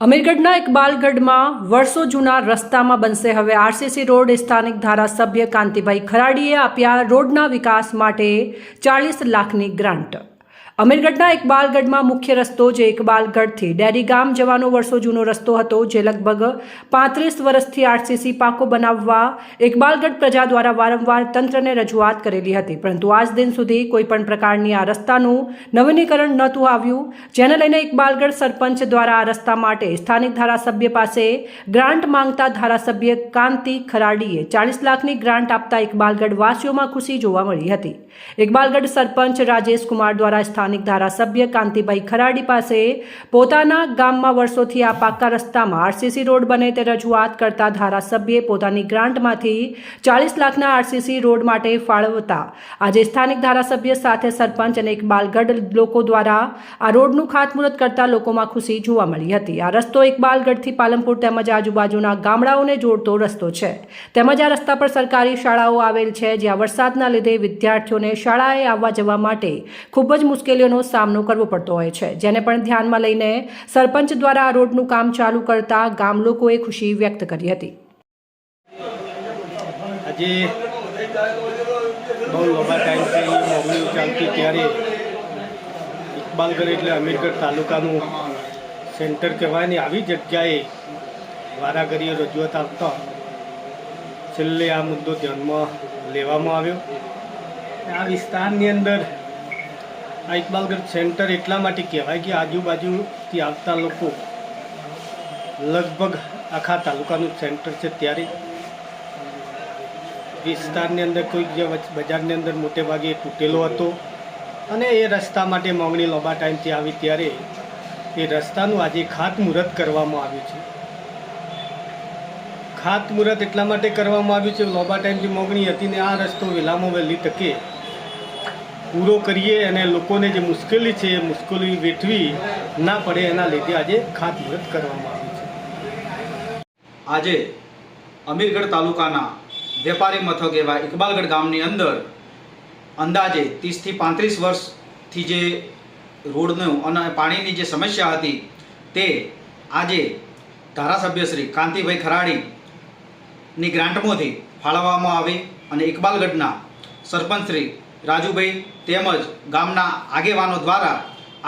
અમીરગઢના ઇકબાલગઢમાં વર્ષો જૂના રસ્તામાં બનશે હવે આરસીસી રોડ. સ્થાનિક ધારાસભ્ય કાંતિભાઈ ખરાડીએ આપ્યા રોડના વિકાસ માટે ચાલીસ લાખની ગ્રાન્ટ. અમીરગઢના ઇકબાલગઢમાં મુખ્ય રસ્તો જે ઇકબાલગઢથી ડેરી ગામ જવાનો વર્ષો જૂનો રસ્તો હતો, જે લગભગ પાંત્રીસ વર્ષથી આરસીસી પાકો બનાવવા ઇકબાલગઢ પ્રજા દ્વારા વારંવાર તંત્રને રજૂઆત કરેલી હતી. પરંતુ આજ દિન સુધી કોઈ પણ પ્રકારની આ રસ્તાનું નવીનીકરણ નહોતું આવ્યું, જેને લઈને ઇકબાલગઢ સરપંચ દ્વારા આ રસ્તા માટે સ્થાનિક ધારાસભ્ય પાસે ગ્રાન્ટ માંગતા ધારાસભ્ય કાંતિ ખરાડીએ ચાલીસ લાખની ગ્રાન્ટ આપતા ઇકબાલગઢ વાસીઓમાં ખુશી જોવા મળી હતી. ઇકબાલગઢ સરપંચ રાજેશ કુમાર દ્વારા સ્થાનિક ધારાસભ્ય કાંતિભાઈ ખરાડી પાસે પોતાના ગામમાં વર્ષોથી આ પાકા રસ્તામાં આરસીસી રોડ બને તે રજૂઆત કરતા ધારાસભ્યે પોતાની ગ્રાન્ટમાંથી ચાલીસ લાખના આરસીસી રોડ માટે ફાળવતા. આજે સ્થાનિક ધારાસભ્ય સાથે સરપંચ અને ઇકબાલગઢ લોકો દ્વારા આ રોડનું ખાતમુહૂર્ત કરતા લોકોમાં ખુશી જોવા મળી હતી. આ રસ્તો ઇકબાલગઢથી પાલનપુર તેમજ આજુબાજુના ગામડાઓને જોડતો રસ્તો છે. તેમજ આ રસ્તા પર સરકારી શાળાઓ આવેલ છે જ્યાં વરસાદના લીધે વિદ્યાર્થીઓને શાળાએ આવવા જવા માટે ખૂબ જ મુશ્કેલીઓનો સામનો કરવો પડતો હોય છે. જેને પણ ધ્યાનમાં લઈને સરપંચ દ્વારા આ રોડનું કામ ચાલુ કરતા ગામ લોકોએ ખુશી વ્યક્ત કરી હતી. આજે એટલે અમીરગઢ તાલુકાનું સેન્ટર કહેવાય આવી જગ્યાએ વારાઘડીએ રજૂઆત આપતા છેલ્લે આ મુદ્દો ધ્યાનમાં લેવામાં આવ્યો. આ વિસ્તારની અંદર આ ઇકબાલગઢ સેન્ટર એટલા માટે કહેવાય કે આજુબાજુથી આવતા લોકો લગભગ આખા તાલુકાનું સેન્ટર છે ત્યારે વિસ્તારની અંદર કોઈક જે બજારની અંદર મોટે ભાગે તૂટેલો હતો અને એ રસ્તા માટે માંગણી લાંબા ટાઈમથી આવી ત્યારે એ રસ્તાનું આજે ખાતમુહૂર્ત કરવામાં આવ્યું છે. ખાતમુહૂર્ત એટલા માટે કરવામાં આવ્યું છે, લાંબા ટાઈમથી માંગણી હતી ને આ રસ્તો વહેલામાં વહેલી તકે પૂરો કરીએ અને લોકોને જે મુશ્કેલી છે, એ મુશ્કેલી વેઠવી ના પડે એના લીધે આજે ખાતમુહૂર્ત કરવામાં આવ્યું છે. આજે અમીરગઢ તાલુકાના વેપારી મથક એવા ઇકબાલગઢ ગામની અંદર અંદાજે ત્રીસથી પાંત્રીસ વર્ષથી જે રોડનું અને પાણીની જે સમસ્યા હતી, તે આજે ધારાસભ્ય શ્રી કાંતિભાઈ ખરાડીની ગ્રાન્ટમાંથી ફાળવવામાં આવી અને ઇકબાલગઢના સરપંચ શ્રી રાજુભાઈ તેમજ ગામના આગેવાનો દ્વારા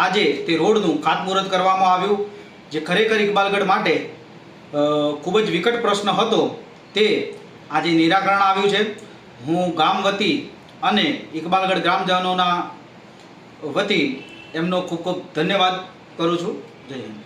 આજે તે રોડનું ખાતમુહૂર્ત કરવામાં આવ્યું, જે ખરેખર ઇકબાલગઢ માટે ખૂબ જ વિકટ પ્રશ્ન હતો. તે આજે નિરાકરણ આવ્યું છે. હું ગામ વતી અને ઇકબાલગઢ ગ્રામજનોના વતી એમનો ખૂબ ખૂબ ધન્યવાદ કરું છું. જય હિન્દ.